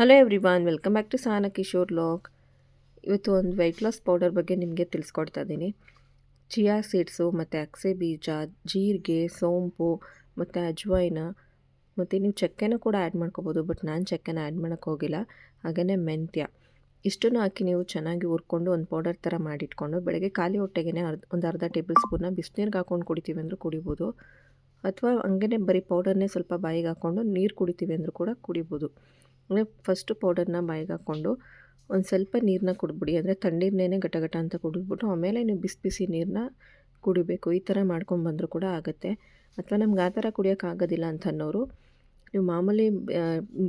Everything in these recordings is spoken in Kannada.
Hello everyone welcome back to Sana Kishore log ಇವತ್ತು ಒಂದು ವೆಯ್ಟ್ ಲಾಸ್ ಪೌಡರ್ ಬಗ್ಗೆ ನಿಮಗೆ ತಿಳಿಸ್ಕೊಡ್ತಾ ಇದ್ದೀನಿ ಚಿಯಾ ಸೀಡ್ಸು ಮತ್ತು ಅಕ್ಸೆ ಬೀಜ, ಜೀರಿಗೆ, ಸೋಂಪು ಮತ್ತು ಅಜ್ವೈನ ಮತ್ತು ನೀವು ಚಕ್ಕೆನೂ ಕೂಡ ಆ್ಯಡ್ ಮಾಡ್ಕೋಬೋದು ಬಟ್ ನಾನು ಚಕ್ಕೆನ ಆ್ಯಡ್ ಮಾಡೋಕ್ಕೆ ಹೋಗಿಲ್ಲ. ಹಾಗೆಯೇ ಮೆಂತ್ಯ. ಇಷ್ಟನ್ನು ಹಾಕಿ ನೀವು ಚೆನ್ನಾಗಿ ಹುರ್ಕೊಂಡು ಒಂದು ಪೌಡರ್ ಥರ ಮಾಡಿಟ್ಕೊಂಡು ಬೆಳಗ್ಗೆ ಖಾಲಿ ಹೊಟ್ಟೆಗೆ ಅರ್ಧ, ಒಂದು ಅರ್ಧ ಟೇಬಲ್ ಸ್ಪೂನ್ನ ಬಿಸಿನೀರಿಗೆ ಹಾಕ್ಕೊಂಡು ಕುಡಿತೀವಿ ಅಂದರೂ ಕುಡಿಬೋದು. ಅಥವಾ ಹಂಗೇ ಬರೀ ಪೌಡರ್ನೇ ಸ್ವಲ್ಪ ಬಾಯಿಗೆ ಹಾಕ್ಕೊಂಡು ನೀರು ಕುಡಿತೀವಿ ಅಂದರೂ ಕೂಡ ಕುಡಿಬೋದು. ಅಂದರೆ ಫಸ್ಟು ಪೌಡರ್ನ ಬಾಯಿಗೆ ಹಾಕ್ಕೊಂಡು ಒಂದು ಸ್ವಲ್ಪ ನೀರನ್ನ ಕುಡಿದ್ಬಿಡಿ. ಅಂದರೆ ತಣ್ಣೀರನ್ನೇ ಘಟ ಅಂತ ಕುಡಿದ್ಬಿಟ್ಟು ಆಮೇಲೆ ನೀವು ಬಿಸಿ ಬಿಸಿ ನೀರನ್ನ ಕುಡಿಬೇಕು. ಈ ಥರ ಮಾಡ್ಕೊಂಡು ಬಂದರೂ ಕೂಡ ಆಗುತ್ತೆ. ಅಥವಾ ನಮ್ಗೆ ಆ ಥರ ಕುಡಿಯೋಕ್ಕಾಗೋದಿಲ್ಲ ಅಂತ ಅನ್ನೋರು ನೀವು ಮಾಮೂಲಿ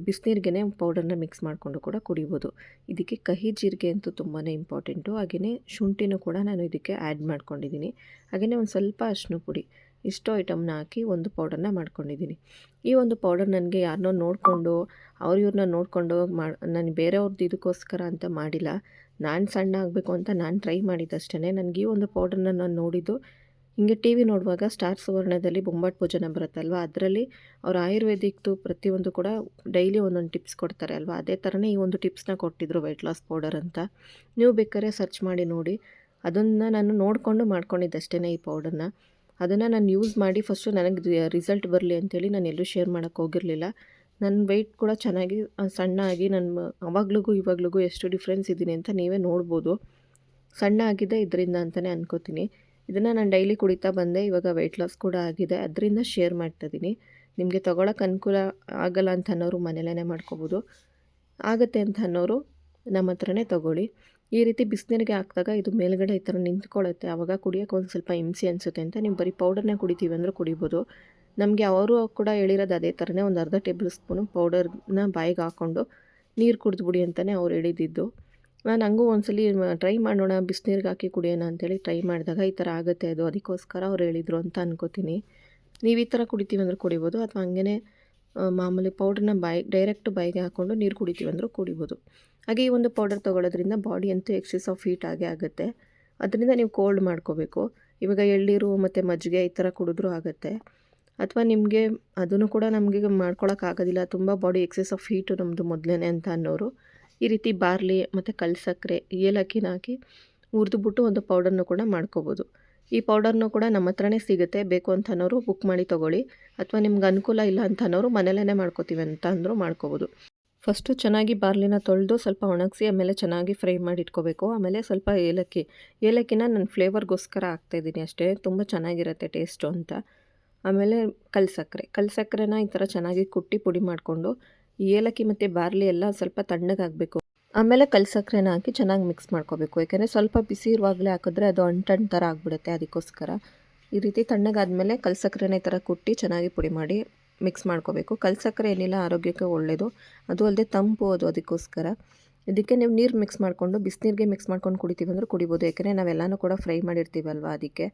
ಬಿಸಿನೀರಿಗೆನೇ ಪೌಡರ್ನ ಮಿಕ್ಸ್ ಮಾಡಿಕೊಂಡು ಕೂಡ ಕುಡಿಬೋದು. ಇದಕ್ಕೆ ಕಹಿ ಜೀರಿಗೆ ಅಂತೂ ತುಂಬಾ ಇಂಪಾರ್ಟೆಂಟು ಹಾಗೆಯೇ ಶುಂಠಿನೂ ಕೂಡ ನಾನು ಇದಕ್ಕೆ ಆ್ಯಡ್ ಮಾಡ್ಕೊಂಡಿದ್ದೀನಿ. ಹಾಗೆಯೇ ಒಂದು ಸ್ವಲ್ಪ ಅರಿಶಿನ ಪುಡಿ. ಇಷ್ಟು ಐಟಮ್ನ ಹಾಕಿ ಒಂದು ಪೌಡರ್ನ ಮಾಡ್ಕೊಂಡಿದ್ದೀನಿ. ಈ ಒಂದು ಪೌಡರ್ ನನಗೆ ಯಾರನ್ನೋ ನೋಡಿಕೊಂಡು ಅವ್ರಿವ್ರನ್ನ ನೋಡಿಕೊಂಡು ಮಾಡಿ, ನಾನು ಬೇರೆಯವ್ರದ್ದು ಇದಕ್ಕೋಸ್ಕರ ಅಂತ ಮಾಡಿಲ್ಲ. ನಾನು ಸಣ್ಣ ಆಗಬೇಕು ಅಂತ ನಾನು ಟ್ರೈ ಮಾಡಿದ್ದಷ್ಟೇ ನನಗೆ ಈ ಒಂದು ಪೌಡರ್ನ ನಾನು ನೋಡಿದ್ದು, ಹಿಂಗೆ ಟಿ ವಿ ನೋಡುವಾಗ ಸ್ಟಾರ್ ಸುವರ್ಣದಲ್ಲಿ ಬೊಂಬಾಟ್ ಭೋಜನ ಬರುತ್ತಲ್ವ? ಅದರಲ್ಲಿ ಅವ್ರು ಆಯುರ್ವೇದಿಕ್ದು ಪ್ರತಿಯೊಂದು ಕೂಡ ಡೈಲಿ ಒಂದೊಂದು ಟಿಪ್ಸ್ ಕೊಡ್ತಾರೆ ಅಲ್ವಾ? ಅದೇ ಥರನೇ ಈ ಒಂದು ಟಿಪ್ಸ್ನ ಕೊಟ್ಟಿದ್ರು ವೆಯ್ಟ್ ಲಾಸ್ ಪೌಡರ್ ಅಂತ. ನೀವು ಬೇಕಾದ್ರೆ ಸರ್ಚ್ ಮಾಡಿ ನೋಡಿ. ಅದನ್ನು ನಾನು ನೋಡಿಕೊಂಡು ಮಾಡ್ಕೊಂಡಿದ್ದಷ್ಟೇ ಈ ಪೌಡರ್ನ ಅದನ್ನು ನಾನು ಯೂಸ್ ಮಾಡಿ ಫಸ್ಟು ನನಗೆ ರಿಸಲ್ಟ್ ಬರಲಿ ಅಂಥೇಳಿ ನಾನು ಎಲ್ಲೂ ಶೇರ್ ಮಾಡೋಕ್ಕೆ ಹೋಗಿರಲಿಲ್ಲ. ನನ್ನ ವೆಯ್ಟ್ ಕೂಡ ಚೆನ್ನಾಗಿ ಸಣ್ಣ ಆಗಿ ನನ್ನ ಅವಾಗ್ಲಿಗೂ ಇವಾಗ್ಲಿಗೂ ಎಷ್ಟು ಡಿಫ್ರೆನ್ಸ್ ಇದ್ದೀನಿ ಅಂತ ನೀವೇ ನೋಡ್ಬೋದು. ಸಣ್ಣ ಆಗಿದೆ, ಇದರಿಂದ ಅಂತಲೇ ಅನ್ಕೋತೀನಿ. ಇದನ್ನು ನಾನು ಡೈಲಿ ಕುಡಿತಾ ಬಂದೆ, ಇವಾಗ ವೆಯ್ಟ್ ಲಾಸ್ ಕೂಡ ಆಗಿದೆ, ಅದರಿಂದ ಶೇರ್ ಮಾಡ್ತಾಯಿದ್ದೀನಿ ನಿಮಗೆ ತೊಗೊಳಕ್ಕೆ ಅನುಕೂಲ ಆಗಲ್ಲ ಅಂತ ಅನ್ನೋರು ಮನೇಲೇ ಮಾಡ್ಕೋಬೋದು. ಆಗುತ್ತೆ ಅಂತ ಅನ್ನೋರು ನಮ್ಮ ಹತ್ರನೇ ತೊಗೊಳ್ಳಿ. ಈ ರೀತಿ ಬಿಸಿನೀರಿಗೆ ಹಾಕಿದಾಗ ಇದು ಮೇಲ್ಗಡೆ ಈ ಥರ ನಿಂತ್ಕೊಳ್ಳುತ್ತೆ ಆವಾಗ ಕುಡಿಯೋಕೆ ಒಂದು ಸ್ವಲ್ಪ ಹಿಂಸೆ ಅನಿಸುತ್ತೆ ಅಂತ ನೀವು ಬರೀ ಪೌಡರ್ನೇ ಕುಡಿತೀವಿ ಅಂದರೆ ಕುಡಿಬೋದು. ನಮಗೆ ಅವರು ಕೂಡ ಹೇಳಿರೋದು ಅದೇ ಥರನೇ ಒಂದು ಅರ್ಧ ಟೇಬಲ್ ಸ್ಪೂನು ಪೌಡರ್ನ ಬಾಯಿಗೆ ಹಾಕ್ಕೊಂಡು ನೀರು ಕುಡಿದ್ಬಿಡಿ ಅಂತಲೇ ಅವ್ರು ಹೇಳಿದ್ದು ನಾನು ಹಂಗೂ ಒಂದ್ಸಲಿ ಟ್ರೈ ಮಾಡೋಣ, ಬಿಸಿನೀರಿಗೆ ಹಾಕಿ ಕುಡಿಯೋಣ ಅಂತೇಳಿ ಟ್ರೈ ಮಾಡಿದಾಗ ಈ ಥರ ಆಗುತ್ತೆ ಅದು. ಅದಕ್ಕೋಸ್ಕರ ಅವ್ರು ಹೇಳಿದರು ಅಂತ ಅನ್ಕೋತೀನಿ. ನೀವು ಈ ಥರ ಕುಡಿತೀವಿ ಅಂದರೆ ಕುಡಿಬೋದು. ಅಥವಾ ಹಂಗೇ ಮಾಮೂಲಿ ಪೌಡ್ರನ್ನ ಬಾಯಿ ಡೈರೆಕ್ಟ್ ಬಾಯಿಗೆ ಹಾಕ್ಕೊಂಡು ನೀರು ಕುಡಿತೀವಿ ಅಂದರೂ ಕುಡಿಬೋದು. ಹಾಗೆ ಈ ಒಂದು ಪೌಡರ್ ತೊಗೊಳೋದ್ರಿಂದ ಬಾಡಿ ಅಂತೂ ಎಕ್ಸೆಸ್ ಆಫ್ ಹೀಟ್ ಆಗೇ ಆಗುತ್ತೆ. ಅದರಿಂದ ನೀವು ಕೋಲ್ಡ್ ಮಾಡ್ಕೋಬೇಕು. ಇವಾಗ ಎಳ್ಳೀರು ಮತ್ತು ಮಜ್ಜಿಗೆ ಈ ಥರ ಕುಡಿದ್ರೂ ಆಗುತ್ತೆ. ಅಥವಾ ನಿಮಗೆ ಅದನ್ನು ಕೂಡ ನಮಗೆ ಮಾಡ್ಕೊಳಕ್ಕಾಗೋದಿಲ್ಲ ತುಂಬ ಬಾಡಿ ಎಕ್ಸೆಸ್ ಆಫ್ ಹೀಟು ನಮ್ಮದು ಮೊದಲೇ ಅಂತ ಅನ್ನೋರು. ಈ ರೀತಿ ಬಾರ್ಲಿ ಮತ್ತು ಕಲ್ಸಕ್ಕರೆ ಏಲಕ್ಕಿನ ಹಾಕಿ ಹುರಿದ್ಬಿಟ್ಟು ಒಂದು ಪೌಡರ್ನು ಕೂಡ ಮಾಡ್ಕೋಬೋದು. ಈ ಪೌಡರ್ನು ಕೂಡ ನಮ್ಮ ಹತ್ರನೇ ಸಿಗುತ್ತೆ. ಬೇಕು ಅಂತ ಅನ್ನೋರು ಬುಕ್ ಮಾಡಿ ತೊಗೊಳ್ಳಿ. ಅಥವಾ ನಿಮ್ಗೆ ಅನುಕೂಲ ಇಲ್ಲ ಅಂತ ಅನ್ನೋರು ಮನೇಲೇ ಮಾಡ್ಕೋತೀವಿ ಅಂತ ಅಂದರೂ ಮಾಡ್ಕೋಬೋದು. ಫಸ್ಟು ಚೆನ್ನಾಗಿ ಬಾರ್ಲಿನ ತೊಳೆದು ಸ್ವಲ್ಪ ಒಣಗಿಸಿ, ಆಮೇಲೆ ಚೆನ್ನಾಗಿ ಫ್ರೈ ಮಾಡಿ ಇಟ್ಕೋಬೇಕು. ಆಮೇಲೆ ಸ್ವಲ್ಪ ಏಲಕ್ಕಿ. ಏಲಕ್ಕಿನ ನಾನು ಫ್ಲೇವರ್ಗೋಸ್ಕರ ಹಾಕ್ತಾಯಿದ್ದೀನಿ ಅಷ್ಟೇ. ತುಂಬ ಚೆನ್ನಾಗಿರುತ್ತೆ ಟೇಸ್ಟು ಅಂತ. ಆಮೇಲೆ ಕಲ್ ಸಕ್ಕರೆ ಕಲ್ ಸಕ್ಕರೆನ ಈ ಥರ ಚೆನ್ನಾಗಿ ಕುಟ್ಟಿ ಪುಡಿ ಮಾಡಿಕೊಂಡು ಏಲಕ್ಕಿ ಮತ್ತು ಬಾರ್ಲಿ ಎಲ್ಲ ಸ್ವಲ್ಪ ತಣ್ಣಗಾಗಬೇಕು. ಆಮೇಲೆ ಕಲ್ ಸಕ್ಕರೆನ ಹಾಕಿ ಚೆನ್ನಾಗಿ ಮಿಕ್ಸ್ ಮಾಡ್ಕೋಬೇಕು. ಯಾಕೆಂದರೆ ಸ್ವಲ್ಪ ಬಿಸಿ ಇರುವಾಗಲೇ ಹಾಕಿದ್ರೆ ಅದು ಅಂಟಣ್ ಥರ ಆಗಿಬಿಡುತ್ತೆ ಅದಕ್ಕೋಸ್ಕರ. ಈ ರೀತಿ ತಣ್ಣಗಾದಮೇಲೆ ಕಲ್ ಸಕ್ಕರೆನ ಈ ಥರ ಕುಟ್ಟಿ ಚೆನ್ನಾಗಿ ಪುಡಿ ಮಾಡಿ ಮಿಕ್ಸ್ ಮಾಡ್ಕೋಬೇಕು. ಕಲ್ ಸಕ್ಕರೆ ಏನಿಲ್ಲ, ಆರೋಗ್ಯಕ್ಕೆ ಒಳ್ಳೆಯದು ಅದು ಅಲ್ಲದೆ ತಂಪು ಅದು ಅದಕ್ಕೋಸ್ಕರ. ಇದಕ್ಕೆ ನೀವು ನೀರು ಮಿಕ್ಸ್ ಮಾಡಿಕೊಂಡು, ಬಿಸಿನೀರಿಗೆ ಮಿಕ್ಸ್ ಮಾಡ್ಕೊಂಡು ಕುಡಿತೀವಿ ಅಂದ್ರೆ ಕುಡಿಬೋದು. ಯಾಕೆಂದರೆ ನಾವೆಲ್ಲನೂ ಕೂಡ ಫ್ರೈ ಮಾಡಿರ್ತೀವಲ್ವ ಅದಕ್ಕೆ.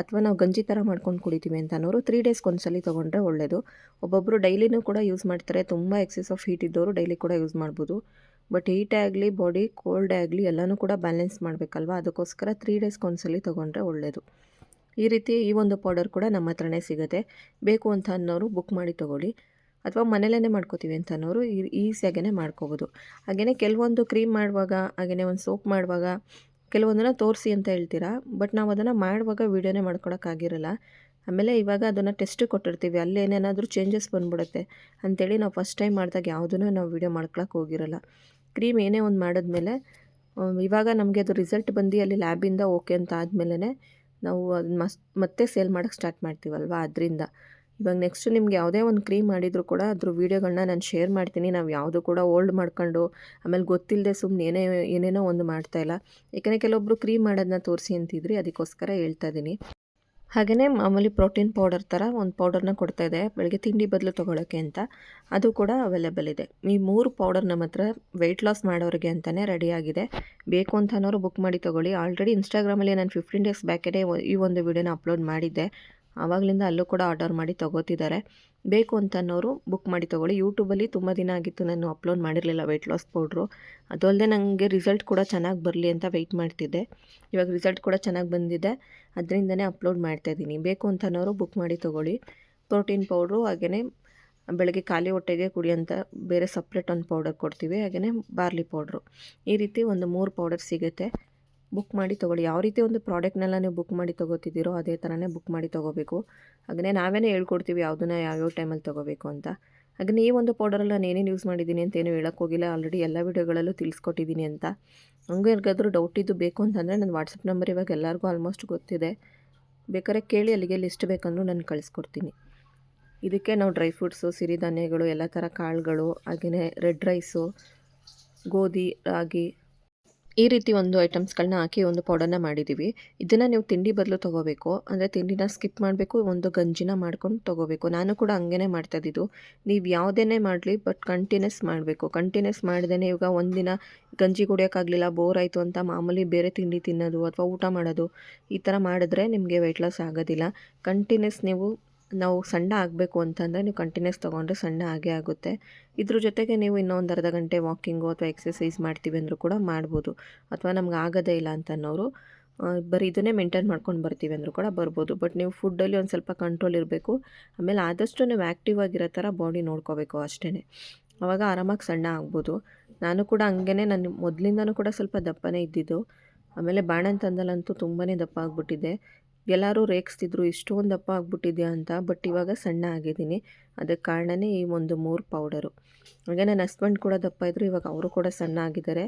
ಅಥವಾ ನಾವು ಗಂಜಿ ಥರ ಮಾಡ್ಕೊಂಡು ಕುಡಿತೀವಿ ಅಂತ ಅನ್ನೋರು ತ್ರೀ ಡೇಸ್ಗೆ ಒಂದ್ಸಲಿ ತೊಗೊಂಡ್ರೆ ಒಳ್ಳೆಯದು ಒಬ್ಬೊಬ್ಬರು ಡೈಲಿನೂ ಕೂಡ ಯೂಸ್ ಮಾಡ್ತಾರೆ. ತುಂಬ ಎಕ್ಸೆಸ್ ಆಫ್ ಹೀಟ್ ಇದ್ದವರು ಡೈಲಿ ಕೂಡ ಯೂಸ್ ಮಾಡ್ಬೋದು. ಬಟ್ ಹೀಟ್ ಆಗಲಿ, ಬಾಡಿ ಕೋಲ್ಡ್ ಆಗಲಿ ಎಲ್ಲನೂ ಕೂಡ ಬ್ಯಾಲೆನ್ಸ್ ಮಾಡಬೇಕಲ್ವ? ಅದಕ್ಕೋಸ್ಕರ ತ್ರೀ ಡೇಸ್ಗೆ ಒಂದ್ಸಲಿ ತೊಗೊಂಡ್ರೆ ಒಳ್ಳೆಯದು ಈ ರೀತಿ ಈ ಒಂದು ಪೌಡರ್ ಕೂಡ ನಮ್ಮ ಹತ್ರನೇ ಸಿಗುತ್ತೆ. ಬೇಕು ಅಂತ ಅನ್ನೋರು ಬುಕ್ ಮಾಡಿ ತೊಗೊಳ್ಳಿ. ಅಥವಾ ಮನೇಲೇ ಮಾಡ್ಕೋತೀವಿ ಅಂತ ಅನ್ನೋರು ಈಸಿಯಾಗೇ ಮಾಡ್ಕೋಬೋದು. ಹಾಗೆಯೇ ಕೆಲವೊಂದು ಕ್ರೀಮ್ ಮಾಡುವಾಗ ಹಾಗೆಯೇ ಒಂದು ಸೋಪ್ ಮಾಡುವಾಗ, ಕೆಲವೊಂದನ್ನು ತೋರಿಸಿ ಅಂತ ಹೇಳ್ತೀರಾ? ಬಟ್ ನಾವು ಅದನ್ನು ಮಾಡುವಾಗ ವೀಡಿಯೋನೇ ಮಾಡ್ಕೊಳಕ್ಕಾಗಿರಲ್ಲ ಆಮೇಲೆ ಇವಾಗ ಅದನ್ನು ಟೆಸ್ಟ್ ಕೊಟ್ಟಿರ್ತೀವಿ. ಅಲ್ಲಿ ಏನೇನಾದರೂ ಚೇಂಜಸ್ ಬಂದ್ಬಿಡುತ್ತೆ. ಅಂಥೇಳಿ ನಾವು ಫಸ್ಟ್ ಟೈಮ್ ಮಾಡಿದಾಗ ಯಾವುದೂ ನಾವು ವೀಡಿಯೋ ಮಾಡ್ಕೊಳಕ್ಕೆ ಹೋಗಿರಲ್ಲ. ಕ್ರೀಮ್ ಏನೇ ಒಂದು ಮಾಡಿದ್ಮೇಲೆ ಇವಾಗ ನಮಗೆ ಅದು ರಿಸಲ್ಟ್ ಬಂದು ಅಲ್ಲಿ ಲ್ಯಾಬಿಂದ ಓಕೆ ಅಂತ ಆದಮೇಲೆ ನಾವು ಅದನ್ನ ಮಸ್, ಮತ್ತೆ ಸೇಲ್ ಮಾಡೋಕ್ಕೆ ಸ್ಟಾರ್ಟ್ ಮಾಡ್ತೀವಲ್ವ ಅದರಿಂದ. ಇವಾಗ ನೆಕ್ಸ್ಟ್ ನಿಮ್ಗೆ ಯಾವುದೇ ಒಂದು ಕ್ರೀಮ್ ಮಾಡಿದರೂ ಕೂಡ ಅದ್ರ ವೀಡಿಯೋಗಳನ್ನ ನಾನು ಶೇರ್ ಮಾಡ್ತೀನಿ. ನಾವು ಯಾವುದು ಕೂಡ ಓಲ್ಡ್ ಮಾಡ್ಕೊಂಡು, ಆಮೇಲೆ ಗೊತ್ತಿಲ್ಲದೆ ಸುಮ್ಮನೆ ಏನೇ, ಏನೇನೋ ಒಂದು ಮಾಡ್ತಾಯಿಲ್ಲ ಯಾಕಂದರೆ ಕೆಲವೊಬ್ಬರು ಕ್ರೀಮ್ ಮಾಡೋದನ್ನ ತೋರಿಸಿ ಅಂತಿದ್ರಿ, ಅದಕ್ಕೋಸ್ಕರ ಹೇಳ್ತಾ ಇದ್ದೀನಿ ಹಾಗೆಯೇ ಮಾಮೂಲಿ ಪ್ರೋಟೀನ್ ಪೌಡರ್ ಥರ ಒಂದು ಪೌಡರ್ನ ಕೊಡ್ತಾ ಇದೆ ಬೆಳಗ್ಗೆ ತಿಂಡಿ ಬದಲು ತೊಗೊಳಕ್ಕೆ ಅಂತ. ಅದು ಕೂಡ ಅವೈಲೇಬಲ್ ಇದೆ. ಈ ಮೂರು ಪೌಡರ್ ನಮ್ಮ ಹತ್ರ ವೆಯ್ಟ್ ಲಾಸ್ ಮಾಡೋರಿಗೆ ಅಂತಲೇ ರೆಡಿಯಾಗಿದೆ ಬೇಕು ಅಂತ ಅನ್ನೋರು ಬುಕ್ ಮಾಡಿ ತೊಗೊಳ್ಳಿ. ಆಲ್ರೆಡಿ ಇನ್ಸ್ಟಾಗ್ರಾಮಲ್ಲಿ ನಾನು ಫಿಫ್ಟೀನ್ ಡೇಸ್ ಬ್ಯಾಕೇ ಈ ಒಂದು ವಿಡಿಯೋನ ಅಪ್ಲೋಡ್ ಮಾಡಿದ್ದೆ. ಆವಾಗಲಿಂದ ಅಲ್ಲೂ ಕೂಡ ಆರ್ಡರ್ ಮಾಡಿ ತೊಗೋತಿದ್ದಾರೆ. ಬೇಕು ಅಂತ ಅನ್ನೋರು ಬುಕ್ ಮಾಡಿ ತೊಗೊಳ್ಳಿ. ಯೂಟ್ಯೂಬಲ್ಲಿ ತುಂಬ ದಿನ ಆಗಿತ್ತು ನಾನು ಅಪ್ಲೋಡ್ ಮಾಡಿರಲಿಲ್ಲ ವೆಯ್ಟ್ ಲಾಸ್ ಪೌಡ್ರು ಅದು ಅಲ್ಲದೆ ನನಗೆ ರಿಸಲ್ಟ್ ಕೂಡ ಚೆನ್ನಾಗಿ ಬರಲಿ ಅಂತ ವೆಯ್ಟ್ ಮಾಡ್ತಿದ್ದೆ. ಇವಾಗ ರಿಸಲ್ಟ್ ಕೂಡ ಚೆನ್ನಾಗಿ ಬಂದಿದೆ. ಅದರಿಂದನೇ ಅಪ್ಲೋಡ್ ಮಾಡ್ತಾಯಿದ್ದೀನಿ ಬೇಕು ಅಂತ ಅನ್ನೋರು ಬುಕ್ ಮಾಡಿ ತೊಗೊಳ್ಳಿ. ಪ್ರೋಟೀನ್ ಪೌಡ್ರು ಹಾಗೆಯೇ ಬೆಳಗ್ಗೆ ಖಾಲಿ ಹೊಟ್ಟೆಗೆ ಕುಡಿಯೋಂಥ ಬೇರೆ ಸಪ್ರೇಟ್ ಒಂದು ಪೌಡರ್ ಕೊಡ್ತೀವಿ. ಹಾಗೆಯೇ ಬಾರ್ಲಿ ಪೌಡ್ರು ಈ ರೀತಿ ಒಂದು ಮೂರು ಪೌಡರ್ ಸಿಗುತ್ತೆ. ಬುಕ್ ಮಾಡಿ ತೊಗೊಳ್ಳಿ. ಯಾವ ರೀತಿ ಒಂದು ಪ್ರಾಡಕ್ಟ್ನೆಲ್ಲ ನೀವು ಬುಕ್ ಮಾಡಿ ತೊಗೋತಿದ್ದೀರೋ ಅದೇ ಥರನೇ ಬುಕ್ ಮಾಡಿ ತೊಗೋಬೇಕು. ಹಾಗೆಯೇ ನಾವೇ ಹೇಳ್ಕೊಡ್ತೀವಿ ಯಾವುದನ್ನ ಯಾವ್ಯಾವ ಟೈಮಲ್ಲಿ ತೊಗೋಬೇಕು ಅಂತ. ಹಾಗೆ ಈ ಒಂದು ಪೌಡರೆಲ್ಲ ನಾನು ಏನೇನು ಯೂಸ್ ಮಾಡಿದ್ದೀನಿ ಅಂತ ಏನು ಹೇಳೋಕ್ಕೋಗಿಲ್ಲ ಆಲ್ರೆಡಿ ಎಲ್ಲ ವೀಡಿಯೋಗಳಲ್ಲೂ ತಿಳಿಸ್ಕೊಟ್ಟಿದ್ದೀನಿ ಅಂತ. ಹಂಗೆ ಯಾರಿಗಾದ್ರೂ ಡೌಟ್ ಇದ್ದು ಬೇಕು ಅಂತಂದರೆ ನನ್ನ ವಾಟ್ಸಪ್ ನಂಬರ್ ಇವಾಗ ಎಲ್ಲರಿಗೂ ಆಲ್ಮೋಸ್ಟ್ ಗೊತ್ತಿದೆ. ಬೇಕಾದ್ರೆ ಕೇಳಿ ಅಲ್ಲಿಗೆ ಲಿಸ್ಟ್ ಬೇಕಂದ್ರೂ ನಾನು ಕಳಿಸ್ಕೊಡ್ತೀನಿ. ಇದಕ್ಕೆ ನಾವು ಡ್ರೈ ಫ್ರೂಟ್ಸು ಸಿರಿಧಾನ್ಯಗಳು, ಎಲ್ಲ ಥರ ಕಾಳುಗಳು ಹಾಗೆಯೇ ರೆಡ್ ರೈಸು ಗೋಧಿ, ರಾಗಿ ಈ ರೀತಿ ಒಂದು ಐಟಮ್ಸ್ಗಳನ್ನ ಹಾಕಿ ಒಂದು ಪೌಡರ್ನ ಮಾಡಿದ್ದೀವಿ. ಇದನ್ನು ನೀವು ತಿಂಡಿ ಬದಲು ತೊಗೋಬೇಕು. ಅಂದರೆ ತಿಂಡಿನ ಸ್ಕಿಪ್ ಮಾಡಬೇಕು, ಒಂದು ಗಂಜಿನ ಮಾಡ್ಕೊಂಡು ತೊಗೋಬೇಕು. ನಾನು ಕೂಡ ಹಂಗೇ ಮಾಡ್ತಾಯಿದ್ದು ನೀವು ಯಾವುದೇ ಮಾಡಲಿ ಬಟ್ ಕಂಟಿನ್ಯೂಸ್ ಮಾಡಬೇಕು. ಕಂಟಿನ್ಯೂಸ್ ಮಾಡ್ದೇ ಇವಾಗ ಒಂದಿನ ಗಂಜಿ ಕುಡಿಯೋಕ್ಕಾಗಲಿಲ್ಲ ಬೋರ್ ಆಯಿತು ಅಂತ ಮಾಮೂಲಿ ಬೇರೆ ತಿಂಡಿ ತಿನ್ನೋದು ಅಥವಾ ಊಟ ಮಾಡೋದು, ಈ ಥರ ಮಾಡಿದ್ರೆ ನಿಮಗೆ ವೆಯ್ಟ್ ಲಾಸ್ ಆಗೋದಿಲ್ಲ. ಕಂಟಿನ್ಯೂಸ್ ನೀವು ನಾವು ಸಣ್ಣ ಆಗಬೇಕು ಅಂತಂದರೆ ನೀವು ಕಂಟಿನ್ಯೂಸ್ ತೊಗೊಂಡ್ರೆ ಸಣ್ಣ ಆಗೇ ಆಗುತ್ತೆ. ಇದ್ರ ಜೊತೆಗೆ ನೀವು ಇನ್ನೊಂದು ಅರ್ಧ ಗಂಟೆ ವಾಕಿಂಗು ಅಥವಾ ಎಕ್ಸಸೈಸ್ ಮಾಡ್ತೀವಿ ಅಂದರೂ ಕೂಡ ಮಾಡ್ಬೋದು. ಅಥವಾ ನಮ್ಗೆ ಆಗೋದೇ ಇಲ್ಲ ಅಂತ ಅನ್ನೋರು ಬರೀ ಇದನ್ನೇ ಮೇಂಟೈನ್ ಮಾಡ್ಕೊಂಡು ಬರ್ತೀವಿ ಅಂದರೂ ಕೂಡ ಬರ್ಬೋದು. ಬಟ್ ನೀವು ಫುಡ್ಡಲ್ಲಿ ಒಂದು ಸ್ವಲ್ಪ ಕಂಟ್ರೋಲ್ ಇರಬೇಕು. ಆಮೇಲೆ ಆದಷ್ಟು ನೀವು ಆ್ಯಕ್ಟಿವ್ ಆಗಿರೋ ಥರ ಬಾಡಿ ನೋಡ್ಕೋಬೇಕು ಅಷ್ಟೇ ಆವಾಗ ಆರಾಮಾಗಿ ಸಣ್ಣ ಆಗ್ಬೋದು. ನಾನು ಕೂಡ ಹಂಗೇ ನಾನು ಮೊದಲಿಂದನೂ ಕೂಡ ಸ್ವಲ್ಪ ದಪ್ಪನೇ ಇದ್ದಿದ್ದು. ಆಮೇಲೆ ಬಾಣಂತಂದಲ್ಲಂತೂ ತುಂಬಾ ದಪ್ಪ ಆಗಿಬಿಟ್ಟಿದ್ದೆ. ಎಲ್ಲರೂ ರೇಗಿಸ್ತಿದ್ರು, ಇಷ್ಟೊಂದು ದಪ್ಪ ಆಗ್ಬಿಟ್ಟಿದ್ಯಾ ಅಂತ. ಬಟ್ ಇವಾಗ ಸಣ್ಣ ಆಗಿದ್ದೀನಿ. ಅದಕ್ಕೆ ಕಾರಣವೇ ಈ ಒಂದು ಮೂರು ಪೌಡರು. ಹಾಗೆ ನನ್ನ ಹಸ್ಬೆಂಡ್ ಕೂಡ ದಪ್ಪ ಇದ್ದರು ಇವಾಗ ಅವರು ಕೂಡ ಸಣ್ಣ ಆಗಿದ್ದಾರೆ.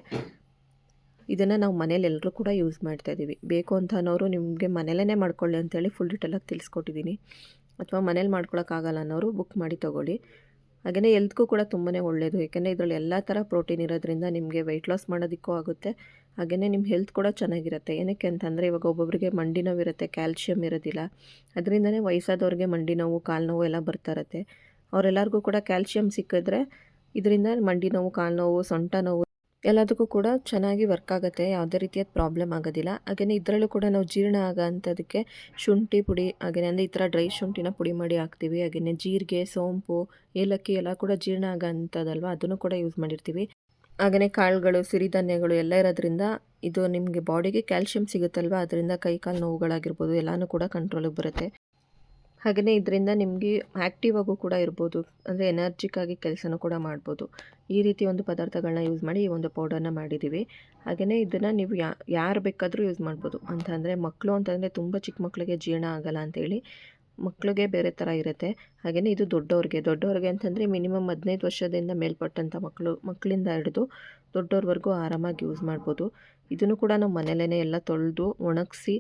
ಇದನ್ನು ನಾವು ಮನೇಲಿ ಎಲ್ಲರೂ ಕೂಡ ಯೂಸ್ ಮಾಡ್ತಾಯಿದ್ದೀವಿ ಬೇಕು ಅಂತ ಅನ್ನೋರು ನಿಮಗೆ ಮನೇಲೇ ಮಾಡ್ಕೊಳ್ಳಿ ಅಂತೇಳಿ ಫುಲ್ ಡೀಟೇಲಾಗಿ ತಿಳಿಸ್ಕೊಟ್ಟಿದ್ದೀನಿ. ಅಥವಾ ಮನೇಲಿ ಮಾಡ್ಕೊಳಕ್ಕಾಗಲ್ಲ ಅನ್ನೋರು ಬುಕ್ ಮಾಡಿ ತೊಗೊಳ್ಳಿ. ಹಾಗೆಯೇ ಎಲ್ತ್ಗೂ ಕೂಡ ತುಂಬಾ ಒಳ್ಳೆಯದು ಏಕೆಂದರೆ ಇದರಲ್ಲಿ ಎಲ್ಲ ಥರ ಪ್ರೋಟೀನ್ ಇರೋದ್ರಿಂದ ನಿಮಗೆ ವೆಯ್ಟ್ ಲಾಸ್ ಮಾಡೋದಕ್ಕೂ ಆಗುತ್ತೆ. ಹಾಗೆಯೇ ನಿಮ್ಮ ಹೆಲ್ತ್ ಕೂಡ ಚೆನ್ನಾಗಿರುತ್ತೆ. ಏನಕ್ಕೆ ಅಂತಂದರೆ ಇವಾಗ ಒಬ್ಬೊಬ್ಬರಿಗೆ ಮಂಡಿ ನೋವು ಇರುತ್ತೆ ಇರೋದಿಲ್ಲ. ಅದರಿಂದನೇ ವಯಸ್ಸಾದವ್ರಿಗೆ ಮಂಡಿ ನೋವು, ಕಾಲು ನೋವು ಎಲ್ಲ ಬರ್ತಾ ಇರುತ್ತೆ. ಅವರೆಲ್ಲರಿಗೂ ಕೂಡ ಕ್ಯಾಲ್ಶಿಯಮ್ ಸಿಕ್ಕಿದ್ರೆ ಇದರಿಂದ ಮಂಡಿ ನೋವು, ಕಾಲು ನೋವು, ಸೊಂಟ ನೋವು ಎಲ್ಲದಕ್ಕೂ ಕೂಡ ಚೆನ್ನಾಗಿ ವರ್ಕ್ ಆಗುತ್ತೆ. ಯಾವುದೇ ರೀತಿಯಾದ ಪ್ರಾಬ್ಲಮ್ ಆಗೋದಿಲ್ಲ. ಹಾಗೆಯೇ ಇದರಲ್ಲೂ ಕೂಡ ನಾವು ಜೀರ್ಣ ಆಗೋ ಶುಂಠಿ ಪುಡಿ ಹಾಗೆಯೇ ಅಂದರೆ ಈ ಥರ ಡ್ರೈ ಶುಂಠಿನ ಪುಡಿ ಮಾಡಿ ಹಾಕ್ತೀವಿ. ಹಾಗೆಯೇ ಜೀರಿಗೆ, ಸೋಂಪು, ಏಲಕ್ಕಿ ಎಲ್ಲ ಕೂಡ ಜೀರ್ಣ ಆಗೋ ಅಂಥದ್ದಲ್ವ? ಅದನ್ನು ಕೂಡ ಯೂಸ್ ಮಾಡಿರ್ತೀವಿ. ಹಾಗೆಯೇ ಕಾಳುಗಳು ಸಿರಿಧಾನ್ಯಗಳು ಎಲ್ಲ ಇರೋದ್ರಿಂದ ಇದು ನಿಮಗೆ ಬಾಡಿಗೆ ಕ್ಯಾಲ್ಶಿಯಂ ಸಿಗುತ್ತಲ್ವ? ಅದರಿಂದ ಕೈ ಕಾಲು ನೋವುಗಳಾಗಿರ್ಬೋದು, ಎಲ್ಲನೂ ಕೂಡ ಕಂಟ್ರೋಲಿಗೆ ಬರುತ್ತೆ. ಹಾಗೆಯೇ ಇದರಿಂದ ನಿಮಗೆ ಆ್ಯಕ್ಟಿವ್ ಆಗೂ ಕೂಡ ಇರ್ಬೋದು, ಅಂದರೆ ಎನರ್ಜಿಕ್ಕಾಗಿ ಕೆಲಸನೂ ಕೂಡ ಮಾಡ್ಬೋದು. ಈ ರೀತಿ ಒಂದು ಪದಾರ್ಥಗಳನ್ನ ಯೂಸ್ ಮಾಡಿ ಈ ಒಂದು ಪೌಡರ್ನ ಮಾಡಿದ್ದೀವಿ. ಹಾಗೆಯೇ ಇದನ್ನು ನೀವು ಯಾರು ಬೇಕಾದರೂ ಯೂಸ್ ಮಾಡ್ಬೋದು. ಅಂತ ಅಂದರೆ ಮಕ್ಕಳು ಅಂತಂದರೆ ತುಂಬ ಚಿಕ್ಕ ಮಕ್ಕಳಿಗೆ ಜೀರ್ಣ ಆಗಲ್ಲ ಅಂತೇಳಿ ಮಕ್ಕಳಿಗೆ ಬೇರೆ ಥರ ಇರುತ್ತೆ. ಹಾಗೆಯೇ ಇದು ದೊಡ್ಡವ್ರಿಗೆ. ದೊಡ್ಡವ್ರಿಗೆ ಅಂತಂದರೆ ಮಿನಿಮಮ್ ಹದಿನೈದು ವರ್ಷದಿಂದ ಮೇಲ್ಪಟ್ಟಂಥ ಮಕ್ಕಳು ಮಕ್ಕಳಿಂದ ಹಿಡಿದು ದೊಡ್ಡವ್ರವರೆಗೂ ಆರಾಮಾಗಿ ಯೂಸ್ ಮಾಡ್ಬೋದು. ಇದನ್ನು ಕೂಡ ನಾವು ಮನೆಯಲ್ಲೇ ಎಲ್ಲ ತೊಳೆದು ಒಣಗಿಸಿ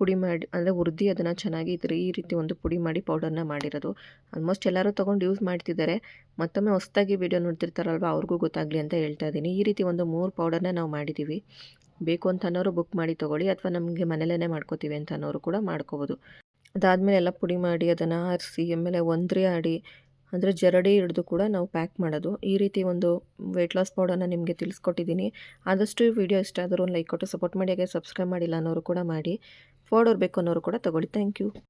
ಪುಡಿ ಮಾಡಿ, ಅಂದರೆ ಹುರಿದು ಅದನ್ನು ಚೆನ್ನಾಗಿ ಇದ್ರ ಈ ರೀತಿ ಒಂದು ಪುಡಿ ಮಾಡಿ ಪೌಡರ್ನ ಮಾಡಿರೋದು. ಆಲ್ಮೋಸ್ಟ್ ಎಲ್ಲರೂ ತೊಗೊಂಡು ಯೂಸ್ ಮಾಡ್ತಿದ್ದಾರೆ. ಮತ್ತೊಮ್ಮೆ ಹೊಸ್ದಾಗಿ ವೀಡಿಯೋ ನೋಡ್ತಿರ್ತಾರಲ್ವ, ಅವ್ರಿಗೂ ಗೊತ್ತಾಗಲಿ ಅಂತ ಹೇಳ್ತಾ ಇದ್ದೀನಿ. ಈ ರೀತಿ ಒಂದು ಮೂರು ಪೌಡರ್ನ ನಾವು ಮಾಡಿದ್ದೀವಿ ಬೇಕು ಅಂತ ಅನ್ನೋರು ಬುಕ್ ಮಾಡಿ ತೊಗೊಳ್ಳಿ, ಅಥವಾ ನಮಗೆ ಮನೆಯಲ್ಲೇ ಮಾಡ್ಕೋತೀವಿ ಅಂತ ಅನ್ನೋರು ಕೂಡ ಮಾಡ್ಕೋಬೋದು. ಅದಾದಮೇಲೆ ಎಲ್ಲ ಪುಡಿ ಮಾಡಿ ಅದನ್ನು ಆರಿಸಿ ಆಮೇಲೆ ಒಂದ್ರಿ ಆಡಿ ಅಂದರೆ ಜರಡಿ ಹಿಡಿದು ಕೂಡ ನಾವು ಪ್ಯಾಕ್ ಮಾಡೋದು. ಈ ರೀತಿ ಒಂದು ವೆಯ್ಟ್ ಲಾಸ್ ಪೌಡರ್ನ ನಿಮಗೆ ತಿಳಿಸ್ಕೊಟ್ಟಿದ್ದೀನಿ ಆದಷ್ಟು ವಿಡಿಯೋ ಇಷ್ಟ ಆದರೂ ಒಂದು ಲೈಕ್ ಕೊಟ್ಟು ಸಪೋರ್ಟ್ ಮಾಡಿ, ಹಾಗೆ ಸಬ್ಸ್ಕ್ರೈಬ್ ಮಾಡಿಲ್ಲ ಅನ್ನೋರು ಕೂಡ ಮಾಡಿ. ಫಾರ್ಡರ್ ಬೇಕು ಅನ್ನೋರು ಕೂಡ ತೊಗೊಳ್ಳಿ. Thank you